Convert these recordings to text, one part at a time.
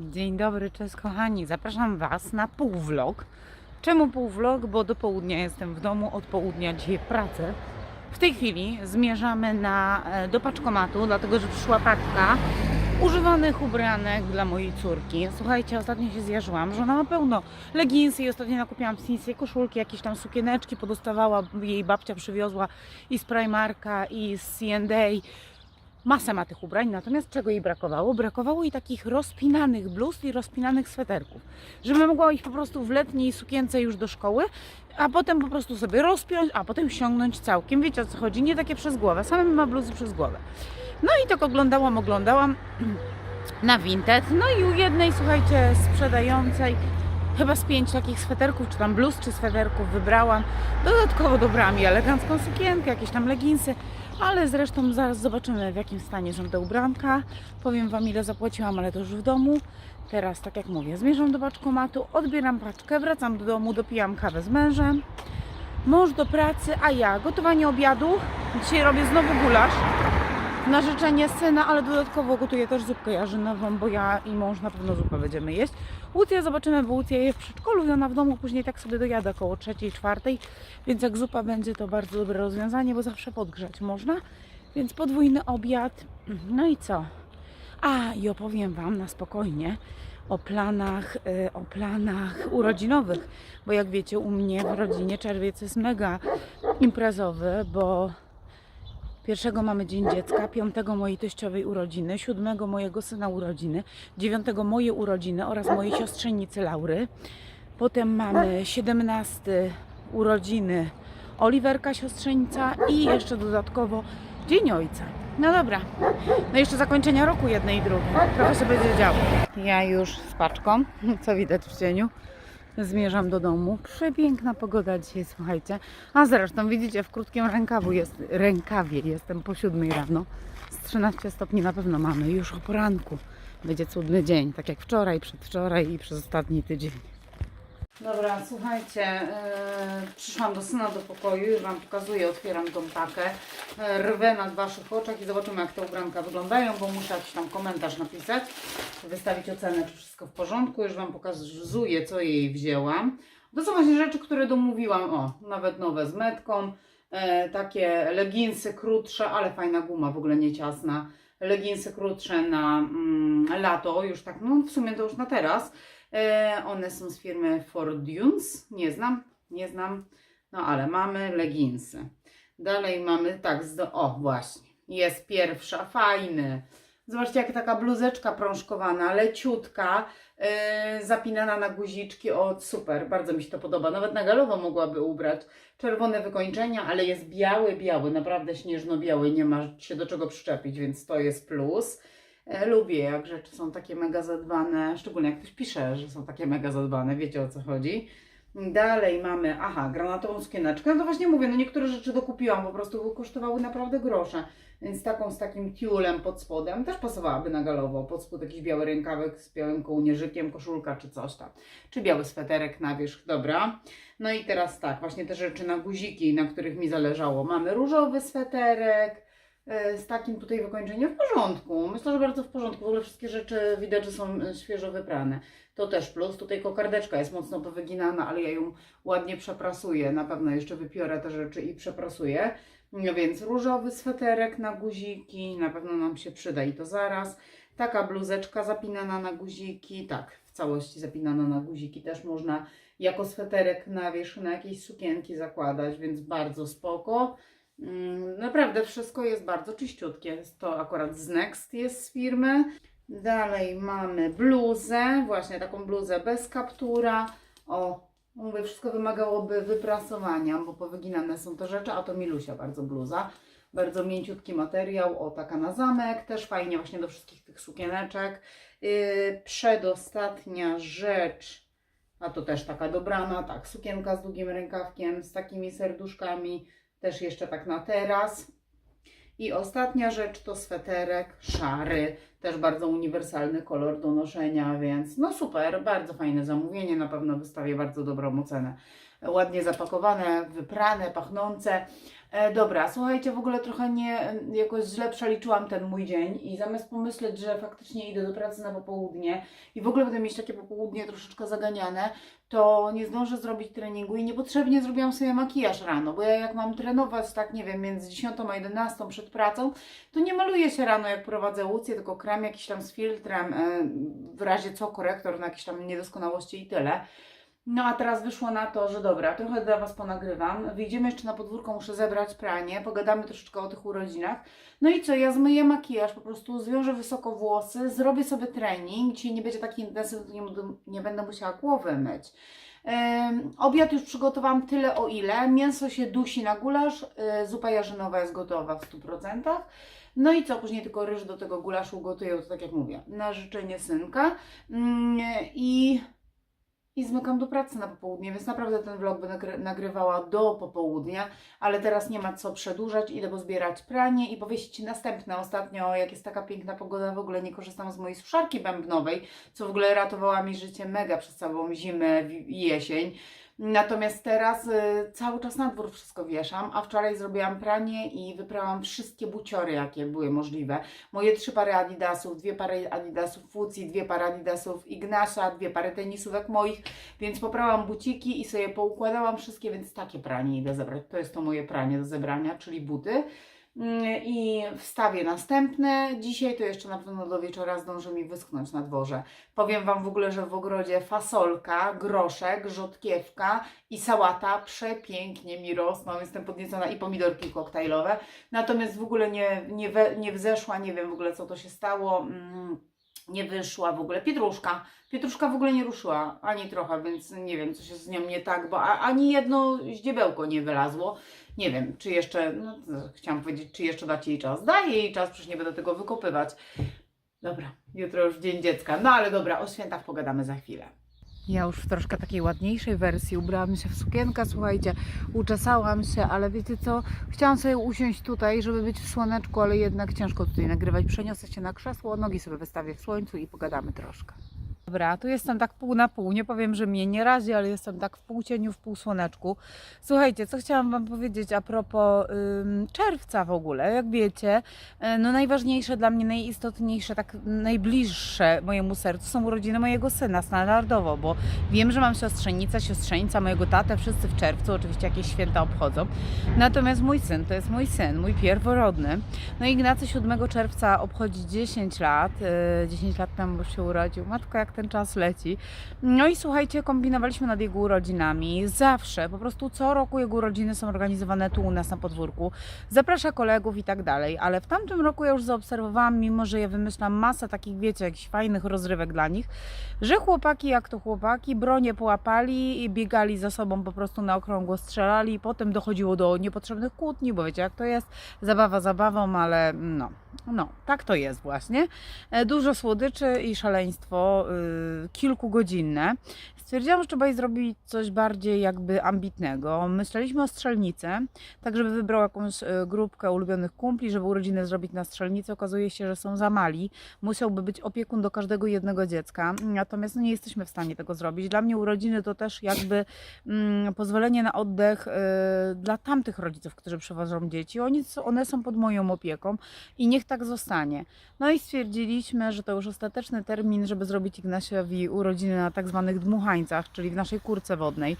Dzień dobry, cześć kochani. Zapraszam Was na półvlog. Czemu półvlog? Bo do południa jestem w domu, od południa dzisiaj w pracy. W tej chwili zmierzamy na, e, do paczkomatu, dlatego że przyszła paczka używanych ubranek dla mojej córki. Słuchajcie, ostatnio się zjarzyłam, że ona ma pełno leginsy i ostatnio nakupiłam Sinsy koszulki, jakieś tam sukieneczki podostawała, jej babcia przywiozła i z Primarka i z C&A masę ma tych ubrań, natomiast czego jej brakowało? Brakowało jej takich rozpinanych bluz i rozpinanych sweterków, żeby mogła iść po prostu w letniej sukience już do szkoły, a potem po prostu sobie rozpiąć, a potem ściągnąć całkiem. Wiecie o co chodzi? Nie takie przez głowę, same ma bluzy przez głowę. No i tak oglądałam, oglądałam na Vinted, no i u jednej, słuchajcie, sprzedającej chyba z pięć takich sweterków, czy tam bluz, czy sweterków wybrałam. Dodatkowo dobrałam mi elegancką sukienkę, jakieś tam leginsy, ale zresztą zaraz zobaczymy w jakim stanie są te ubranka. Powiem Wam ile zapłaciłam, ale to już w domu. Teraz, tak jak mówię, zmierzam do paczkomatu, odbieram paczkę, wracam do domu, dopijam kawę z mężem. Mąż do pracy, a ja gotowanie obiadu. Dzisiaj robię znowu gulasz na życzenie syna, ale dodatkowo gotuję też zupkę jarzynową, bo ja i mąż na pewno zupę będziemy jeść. Łucję zobaczymy, bo Łucja je w przedszkolu i ona w domu później tak sobie dojada około trzeciej, czwartej, więc jak zupa będzie to bardzo dobre rozwiązanie, bo zawsze podgrzać można. Więc podwójny obiad. No i co? A, i opowiem Wam na spokojnie o planach, y, o planach urodzinowych, bo jak wiecie, u mnie w rodzinie czerwiec jest mega imprezowy, bo Pierwszego mamy Dzień Dziecka, piątego mojej teściowej urodziny, siódmego mojego syna urodziny, dziewiątego moje urodziny oraz mojej siostrzenicy Laury. Potem mamy 17 urodziny Oliwerka siostrzenica i jeszcze dodatkowo Dzień Ojca. No dobra, no jeszcze zakończenia roku jednej i drugiej. Trochę się będzie działo. Ja już z paczką, co widać w cieniu. Zmierzam do domu. Przepiękna pogoda dzisiaj, słuchajcie. A zresztą widzicie, w krótkim rękawu jest, rękawie jestem po siódmej rano. Z 13 stopni na pewno mamy już o poranku. Będzie cudny dzień, tak jak wczoraj, przedwczoraj i przez ostatni tydzień. Dobra, słuchajcie, yy, przyszłam do syna do pokoju, już Wam pokazuję, otwieram tą pakę, yy, rwę na Waszych oczach i zobaczymy jak te ubranka wyglądają, bo muszę jakiś tam komentarz napisać, wystawić ocenę, czy wszystko w porządku, już Wam pokazuję, co jej wzięłam. To są właśnie rzeczy, które domówiłam, o, nawet nowe z metką, e, takie leginsy krótsze, ale fajna guma, w ogóle nie ciasna, leginsy krótsze na mm, lato, już tak, no w sumie to już na teraz, one są z firmy Fordunes. Nie znam, nie znam. No ale mamy leginsy. Dalej mamy tak, z do... o właśnie, jest pierwsza, fajny. Zobaczcie, jak taka bluzeczka prążkowana, leciutka, e, zapinana na guziczki. O, super, bardzo mi się to podoba. Nawet na galowo mogłaby ubrać. Czerwone wykończenia, ale jest biały, biały, naprawdę śnieżno-biały, nie ma się do czego przyczepić, więc to jest plus. E, Lubię, jak rzeczy są takie mega zadbane, szczególnie jak ktoś pisze, że są takie mega zadbane, wiecie o co chodzi. Dalej mamy, aha, granatową sukieneczkę. No to właśnie mówię, no niektóre rzeczy dokupiłam, po prostu kosztowały naprawdę grosze. Więc taką z takim tiulem pod spodem też pasowałaby na galowo. Pod spód jakiś biały rękawek z białym kołnierzykiem, koszulka czy coś tam. Czy biały sweterek na wierzch, dobra. No i teraz tak, właśnie te rzeczy na guziki, na których mi zależało. Mamy różowy sweterek, z takim tutaj wykończeniem w porządku. Myślę, że bardzo w porządku. W ogóle wszystkie rzeczy widać, że są e, świeżo wyprane. To też plus. Tutaj kokardeczka jest mocno powyginana, ale ja ją ładnie przeprasuję. Na pewno jeszcze wypiorę te rzeczy i przeprasuję. No więc różowy sweterek na guziki, na pewno nam się przyda i to zaraz. Taka bluzeczka zapinana na guziki, tak, w całości zapinana na guziki też można jako sweterek na wierzch na jakieś sukienki zakładać, więc bardzo spoko. Mm, Naprawdę wszystko jest bardzo czyściutkie. To akurat z Next jest z firmy. Dalej mamy bluzę, właśnie taką bluzę bez kaptura. O, mówię, wszystko wymagałoby wyprasowania, bo powyginane są te rzeczy, a to Milusia bardzo bluza. Bardzo mięciutki materiał, o taka na zamek, też fajnie właśnie do wszystkich tych sukieneczek. Yy, przedostatnia rzecz, a to też taka dobrana, tak, sukienka z długim rękawkiem, z takimi serduszkami, też jeszcze tak na teraz. I ostatnia rzecz to sweterek szary, też bardzo uniwersalny kolor do noszenia, więc no super, bardzo fajne zamówienie, na pewno wystawię bardzo dobrą ocenę. Ładnie zapakowane, wyprane, pachnące. E, dobra, słuchajcie, w ogóle trochę nie, jakoś źle przeliczyłam ten mój dzień i zamiast pomyśleć, że faktycznie idę do pracy na popołudnie i w ogóle będę mieć takie popołudnie troszeczkę zaganiane, to nie zdążę zrobić treningu i niepotrzebnie zrobiłam sobie makijaż rano, bo ja jak mam trenować, tak nie wiem, między 10 a 11 przed pracą, to nie maluję się rano jak prowadzę łucję, tylko krem jakiś tam z filtrem, e, w razie co korektor na jakieś tam niedoskonałości i tyle. No a teraz wyszło na to, że dobra, trochę dla Was ponagrywam. Wyjdziemy jeszcze na podwórko, muszę zebrać pranie, pogadamy troszeczkę o tych urodzinach. No i co, ja zmyję makijaż, po prostu zwiążę wysoko włosy, zrobię sobie trening, dzisiaj nie będzie taki intensywny, nie, będę- musiała głowy myć. Ym, obiad już przygotowałam tyle o ile, mięso się dusi na gulasz, y, zupa jarzynowa jest gotowa w 100%. No i co, później tylko ryż do tego gulaszu gotuję, to tak jak mówię, na życzenie synka. Ym, I i zmykam do pracy na popołudnie, więc naprawdę ten vlog będę gry- nagrywała do popołudnia, ale teraz nie ma co przedłużać, idę pozbierać pranie i powiesić następne. Ostatnio, jak jest taka piękna pogoda, w ogóle nie korzystam z mojej suszarki bębnowej, co w ogóle ratowała mi życie mega przez całą zimę i jesień. Natomiast teraz y, cały czas na dwór wszystko wieszam, a wczoraj zrobiłam pranie i wyprałam wszystkie buciory, jakie były możliwe. Moje trzy pary adidasów, dwie pary adidasów Fucji, dwie pary adidasów Ignasia, dwie pary tenisówek moich, więc poprałam buciki i sobie poukładałam wszystkie, więc takie pranie idę zebrać. To jest to moje pranie do zebrania, czyli buty. Mm, I wstawię następne. Dzisiaj to jeszcze na pewno do wieczora zdąży mi wyschnąć na dworze. Powiem Wam w ogóle, że w ogrodzie fasolka, groszek, rzodkiewka i sałata przepięknie mi rosną. Jestem podniecona i pomidorki koktajlowe. Natomiast w ogóle nie, nie, we, nie wzeszła, nie wiem w ogóle co to się stało. Mm, nie wyszła w ogóle. Pietruszka. Pietruszka w ogóle nie ruszyła ani trochę, więc nie wiem, co się z nią nie tak, bo ani jedno ździebełko nie wylazło. Nie wiem, czy jeszcze, no chciałam powiedzieć, czy jeszcze dać jej czas. Daję jej czas, przecież nie będę tego wykopywać. Dobra, jutro już Dzień Dziecka. No ale dobra, o świętach pogadamy za chwilę. Ja już w troszkę takiej ładniejszej wersji ubrałam się w sukienkę, słuchajcie, uczesałam się, ale wiecie co, chciałam sobie usiąść tutaj, żeby być w słoneczku, ale jednak ciężko tutaj nagrywać. Przeniosę się na krzesło, nogi sobie wystawię w słońcu i pogadamy troszkę. Dobra, tu jestem tak pół na pół. Nie powiem, że mnie nie razi, ale jestem tak w pół cieniu, w pół słoneczku. Słuchajcie, co chciałam Wam powiedzieć a propos czerwca w ogóle. Jak wiecie, y, no najważniejsze dla mnie, najistotniejsze, tak najbliższe mojemu sercu są urodziny mojego syna standardowo, bo wiem, że mam siostrzenicę, siostrzenica mojego tatę, wszyscy w czerwcu, oczywiście jakieś święta obchodzą. Natomiast mój syn to jest mój syn, mój pierworodny. No Ignacy 7 czerwca obchodzi 10 lat. y, 10 lat temu się urodził. Matko, jak ten czas leci. No i słuchajcie, kombinowaliśmy nad jego urodzinami. Zawsze, po prostu co roku jego urodziny są organizowane tu u nas na podwórku. Zaprasza kolegów i tak dalej. Ale w tamtym roku ja już zaobserwowałam, mimo że ja wymyślam masę takich, wiecie, jakichś fajnych rozrywek dla nich, że chłopaki, jak to chłopaki, bronie połapali i biegali za sobą po prostu na okrągło strzelali. Potem dochodziło do niepotrzebnych kłótni, bo wiecie jak to jest. Zabawa zabawą, ale no, no, tak to jest właśnie. E, Dużo słodyczy i szaleństwo y, kilkugodzinne. Stwierdziłam, że trzeba jej zrobić coś bardziej jakby ambitnego. Myśleliśmy o strzelnicy, tak żeby wybrał jakąś y, grupkę ulubionych kumpli, żeby urodziny zrobić na strzelnicy. Okazuje się, że są za mali. Musiałby być opiekun do każdego jednego dziecka. Natomiast no, nie jesteśmy w stanie tego zrobić. Dla mnie urodziny to też jakby mm, pozwolenie na oddech y, dla tamtych rodziców, którzy przywożą dzieci. Oni, one są pod moją opieką i niech tak zostanie. No i stwierdziliśmy, że to już ostateczny termin, żeby zrobić Ignasiowi urodziny na tak zwanych dmuchańcach, czyli w naszej kurce wodnej.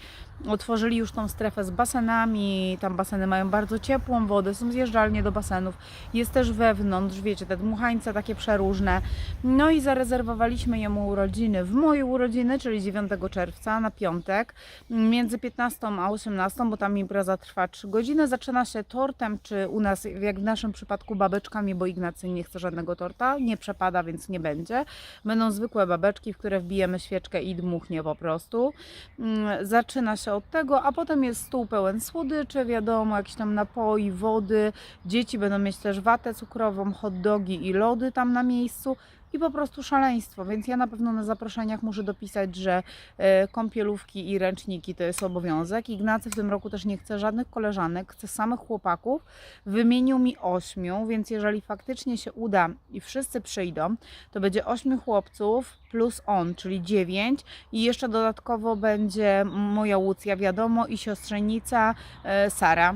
Otworzyli już tą strefę z basenami, tam baseny mają bardzo ciepłą wodę, są zjeżdżalnie do basenów, jest też wewnątrz, wiecie, te dmuchańce takie przeróżne. No i zarezerwowaliśmy jemu urodziny w moje urodziny, czyli 9 czerwca na piątek, między 15 a 18, bo tam impreza trwa 3 godziny. Zaczyna się tortem, czy u nas, jak w naszym przypadku, babeczkami, bo Ignacy nie chce żadnego torta, nie przepada, więc nie będzie. Będą zwykłe babeczki, w które wbijemy świeczkę i dmuchnie po prostu. Mm, Zaczyna się od tego, a potem jest stół pełen słodyczy, wiadomo, jakieś tam napoi, wody. Dzieci będą mieć też watę cukrową, hot dogi i lody tam na miejscu. I po prostu szaleństwo, więc ja na pewno na zaproszeniach muszę dopisać, że e, kąpielówki i ręczniki to jest obowiązek. Ignacy w tym roku też nie chce żadnych koleżanek, chce samych chłopaków. Wymienił mi ośmiu, więc jeżeli faktycznie się uda i wszyscy przyjdą, to będzie ośmiu chłopców plus on, czyli dziewięć i jeszcze dodatkowo będzie moja Łucja, wiadomo, i siostrzenica e, Sara.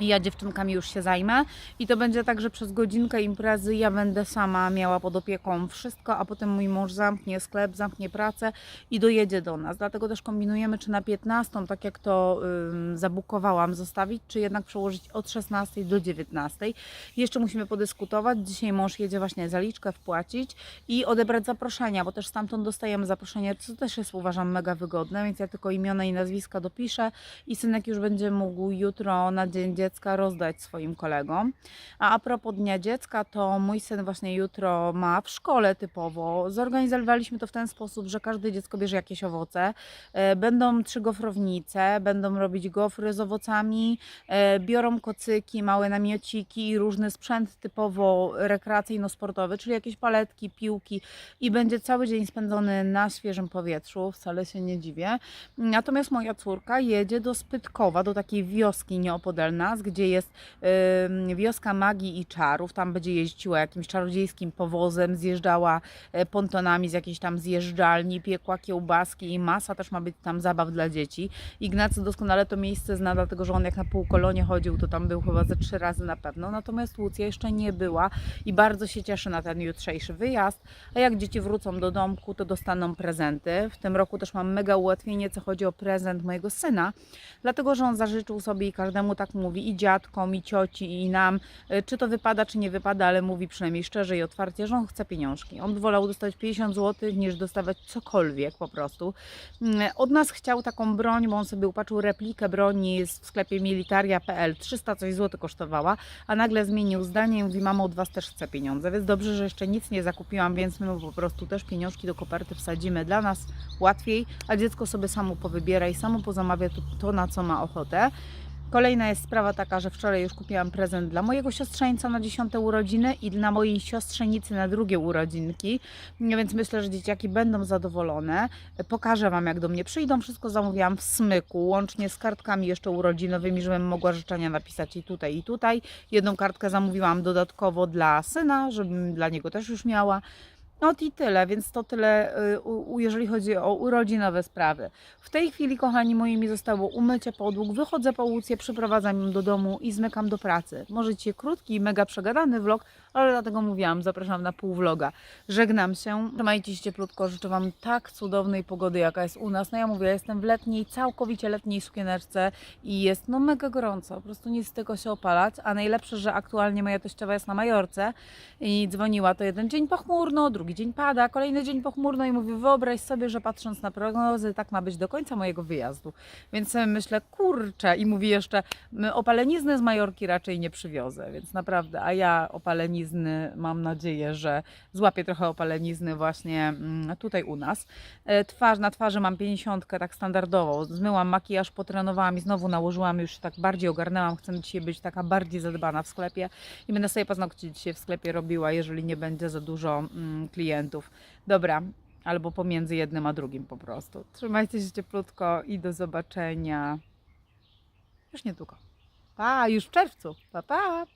Ja dziewczynkami już się zajmę. I to będzie tak, że przez godzinkę imprezy ja będę sama miała pod opieką wszystko, a potem mój mąż zamknie sklep, zamknie pracę i dojedzie do nas. Dlatego też kombinujemy, czy na 15, tak jak to ym, zabukowałam, zostawić, czy jednak przełożyć od 16 do 19. Jeszcze musimy podyskutować. Dzisiaj mąż jedzie właśnie zaliczkę wpłacić i odebrać zaproszenia, bo też stamtąd dostajemy zaproszenie, co też jest uważam mega wygodne, więc ja tylko imiona i nazwiska dopiszę i synek już będzie mógł jutro na Dzień rozdać swoim kolegom. A a propos Dnia Dziecka, to mój syn właśnie jutro ma w szkole typowo. Zorganizowaliśmy to w ten sposób, że każde dziecko bierze jakieś owoce. E, Będą trzy gofrownice, będą robić gofry z owocami, e, biorą kocyki, małe namiociki i różny sprzęt typowo rekreacyjno-sportowy, czyli jakieś paletki, piłki i będzie cały dzień spędzony na świeżym powietrzu, wcale się nie dziwię. Natomiast moja córka jedzie do Spytkowa, do takiej wioski nieopodal nas, gdzie jest wioska magii i czarów. Tam będzie jeździła jakimś czarodziejskim powozem, zjeżdżała e, pontonami z jakiejś tam zjeżdżalni, piekła kiełbaski i masa też ma być tam zabaw dla dzieci. Ignacy doskonale to miejsce zna, dlatego że on jak na półkolonie chodził, to tam był chyba ze trzy razy na pewno. Natomiast Łucja jeszcze nie była i bardzo się cieszy na ten jutrzejszy wyjazd. A jak dzieci wrócą do domku, to dostaną prezenty. W tym roku też mam mega ułatwienie, co chodzi o prezent mojego syna, dlatego że on zażyczył sobie i każdemu tak mówi, i dziadkom, i cioci, i nam, y, czy to wypada, czy nie wypada, ale mówi przynajmniej szczerze i otwarcie, że on chce pieniążki. On wolał dostać 50 zł, niż dostawać cokolwiek po prostu. Mm, Od nas chciał taką broń, bo on sobie upatrzył replikę broni w sklepie militaria.pl. 300 coś zł kosztowała, a nagle zmienił zdanie i mówi, mamo, od Was też chcę pieniądze, więc dobrze, że jeszcze nic nie zakupiłam, więc my po prostu też pieniążki do koperty wsadzimy. Dla nas łatwiej, a dziecko sobie samo powybiera i samo pozamawia to, to na co ma ochotę. Kolejna jest sprawa taka, że wczoraj już kupiłam prezent dla mojego siostrzeńca na 10 urodziny i dla mojej siostrzenicy na drugie urodzinki, więc myślę, że dzieciaki będą zadowolone. Pokażę Wam, jak do mnie przyjdą. Wszystko zamówiłam w smyku, łącznie z kartkami jeszcze urodzinowymi, żebym mogła życzenia napisać i tutaj, i tutaj. Jedną kartkę zamówiłam dodatkowo dla syna, żebym dla niego też już miała. No i tyle, więc to tyle, y, jeżeli chodzi o urodzinowe sprawy. W tej chwili, kochani moi, mi zostało umycie podłóg, wychodzę po łucję, przyprowadzam ją do domu i zmykam do pracy. Może dzisiaj krótki, mega przegadany vlog, ale dlatego mówiłam, zapraszam na pół vloga. Żegnam się, trzymajcie się cieplutko, życzę Wam tak cudownej pogody, jaka jest u nas. No ja mówię, jestem w letniej, całkowicie letniej sukieneczce i jest no mega gorąco, po prostu nic z tego się opalać, a najlepsze, że aktualnie moja teściowa jest na Majorce i dzwoniła to jeden dzień pochmurno, drugi dzień pada, kolejny dzień pochmurno i mówi, wyobraź sobie, że patrząc na prognozy, tak ma być do końca mojego wyjazdu. Więc myślę, kurczę, i mówi jeszcze, "My opalenizny z Majorki raczej nie przywiozę, więc naprawdę, a ja opalenizny mam nadzieję, że złapię trochę opalenizny właśnie mm, tutaj u nas. E, Twarz, na twarzy mam 50 tak standardowo, zmyłam makijaż, potrenowałam i znowu nałożyłam, już tak bardziej ogarnęłam, chcę dzisiaj być taka bardziej zadbana w sklepie i będę sobie paznokcie dzisiaj w sklepie robiła, jeżeli nie będzie za dużo mm, klientów. Dobra, albo pomiędzy jednym a drugim po prostu. Trzymajcie się cieplutko i do zobaczenia już niedługo. Pa, już w czerwcu. Pa, pa!